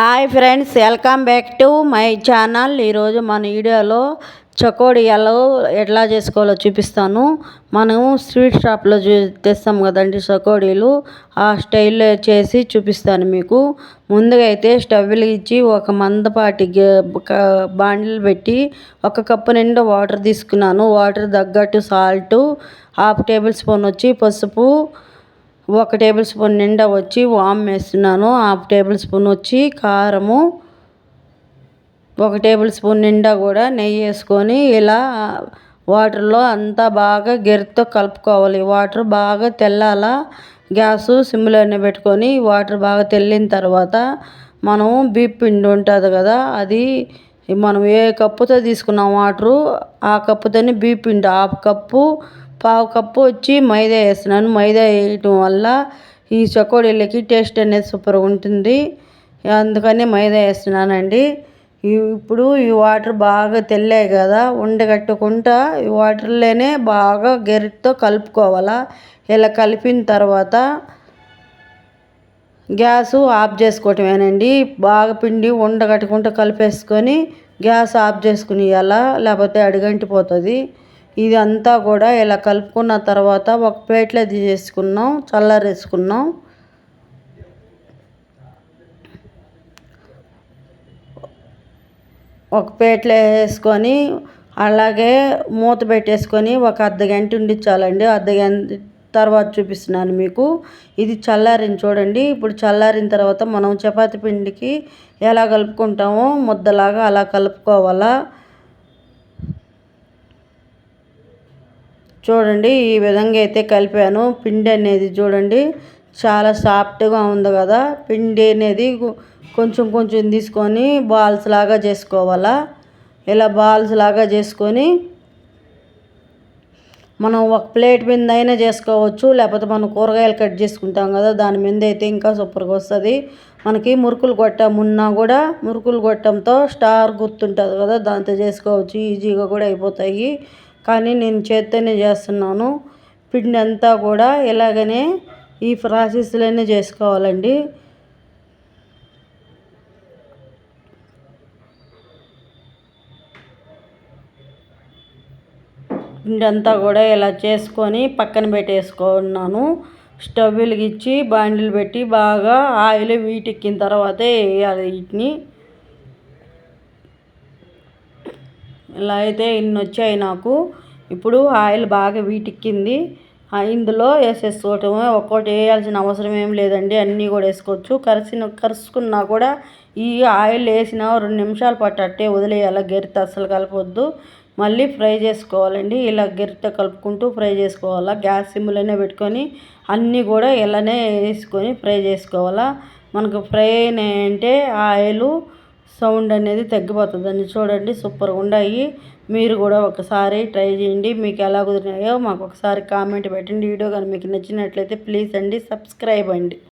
Hi friends welcome back to my channel ఈరోజు మన వీడియోలో చకోడియాలు ఎట్లా చేసుకోవాలో చూపిస్తాను. మనము స్వీట్ షాప్లో చూ తెస్తాం కదండి చకోడీలు. ఆ స్టైల్లో చేసి చూపిస్తాను మీకు. ముందుగా అయితే స్టవ్ ఇచ్చి ఒక మందపాటి బాండిల్ పెట్టి ఒక కప్పు నిండా వాటర్ తీసుకున్నాను. వాటర్ తగ్గట్టు సాల్ట్ హాఫ్ టేబుల్ స్పూన్ వచ్చి పసుపు ఒక టేబుల్ స్పూన్ నిండా వచ్చి వామ్ వేస్తున్నాను. హాఫ్ టేబుల్ స్పూన్ వచ్చి కారము. ఒక టేబుల్ స్పూన్ నిండా కూడా నెయ్యి వేసుకొని ఇలా వాటర్లో అంతా బాగా గెరితో కలుపుకోవాలి. వాటర్ బాగా తెల్లాల. గ్యాస్ సిమ్లోనే పెట్టుకొని వాటర్ బాగా తెల్లిన తర్వాత మనం బీప్ పిండి ఉంటుంది కదా అది మనం ఏ కప్పుతో తీసుకున్నాం వాటరు ఆ కప్పుతోనే బీప్ పిండి హాఫ్ కప్పు పావు కప్పు వచ్చి మైదా వేస్తున్నాను. మైదా వేయటం వల్ల ఈ చకోడీలకి టేస్ట్ అనేది సూపర్గా ఉంటుంది. అందుకని మైదా వేస్తున్నానండి. ఇప్పుడు ఈ వాటర్ బాగా తెల్లాయి కదా ఉండగట్టుకుంటా ఈ వాటర్లోనే బాగా గెరిటితో కలుపుకోవాలా. ఇలా కలిపిన తర్వాత గ్యాసు ఆఫ్ చేసుకోవటమేనండి. బాగా పిండి ఉండగట్టుకుంటా కలిపేసుకొని గ్యాస్ ఆఫ్ చేసుకుని ఇవ్వాలా లేకపోతే అడుగంటిపోతుంది. ఇదంతా కూడా ఇలా కలుపుకున్న తర్వాత ఒక ప్లేట్లో తీసేసుకున్నాం చల్లారేసుకున్నాం. ఒక ప్లేట్లో వేసుకొని అలాగే మూత పెట్టేసుకొని ఒక అర్ధ గంట ఉండించాలండి అర్ధ గంట తర్వాత చూపిస్తున్నాను మీకు. ఇది చల్లారిన చూడండి. ఇప్పుడు చల్లారిన తర్వాత మనం చపాతి పిండికి ఎలా కలుపుకుంటామో ముద్దలాగా అలా కలుపుకోవాలా. చూడండి ఈ విధంగా అయితే కలిపాను. పిండి అనేది చూడండి చాలా సాఫ్ట్గా ఉంది కదా. పిండి అనేది కొంచెం కొంచెం తీసుకొని బాల్స్ లాగా చేసుకోవాలా? ఇలా బాల్స్ లాగా చేసుకొని మనం ఒక ప్లేట్ మీద అయినా చేసుకోవచ్చు. లేకపోతే మనం కూరగాయలు కట్ చేసుకుంటాం కదా దాని మీద అయితే ఇంకా సూపర్గా వస్తుంది. మనకి మురుకులు గొట్టం ఉన్నా కూడా మురుకులు గొట్టంతో స్టార్ గుర్తుంటుంది కదా దాంతో చేసుకోవచ్చు. ఈజీగా కూడా అయిపోతాయి. కానీ నేను చేత్తోనే చేస్తున్నాను. పిండి అంతా కూడా ఇలాగనే ఈ ప్రాసెస్లోనే చేసుకోవాలండి. పిండి అంతా కూడా ఇలా చేసుకొని పక్కన పెట్టేసుకున్నాను. స్టవ్ వెలిగించి బాండిలు పెట్టి బాగా ఆయిల్ వీటెక్కిన తర్వాతే వేయాలి వీటిని. ఇలా అయితే ఇన్ని వచ్చాయి నాకు? ఇప్పుడు ఆయిల్ బాగా వీటిక్కింది. ఇందులో వేసేసుకోవటమే ఒక్కోటి వేయాల్సిన అవసరం ఏం లేదండి. అన్నీ కూడా వేసుకోవచ్చు. కరిసిన కరుసుకున్నా కూడా ఈ ఆయిల్ వేసిన రెండు నిమిషాలు పట్టట్టే వదిలేయాలి. గరిత అస్సలు కలపొద్దు. మళ్ళీ ఫ్రై చేసుకోవాలండి. ఇలా గరిట కలుపుకుంటూ ఫ్రై చేసుకోవాలా. గ్యాస్ సిమ్లోనే పెట్టుకొని అన్నీ కూడా ఇలానే వేసుకొని ఫ్రై చేసుకోవాలా. మనకు ఫ్రై అయినాయంటే ఆయిల్ సౌండ్ అనేది తగ్గిపోతుందండి. చూడండి సూపర్గా ఉన్నాయి. మీరు కూడా ఒకసారి ట్రై చేయండి. మీకు ఎలా కుదిరినాయో మాకు ఒకసారి కామెంట్ పెట్టండి. వీడియో కానీ మీకు నచ్చినట్లయితే ప్లీజ్ అండి సబ్స్క్రైబ్ అండి.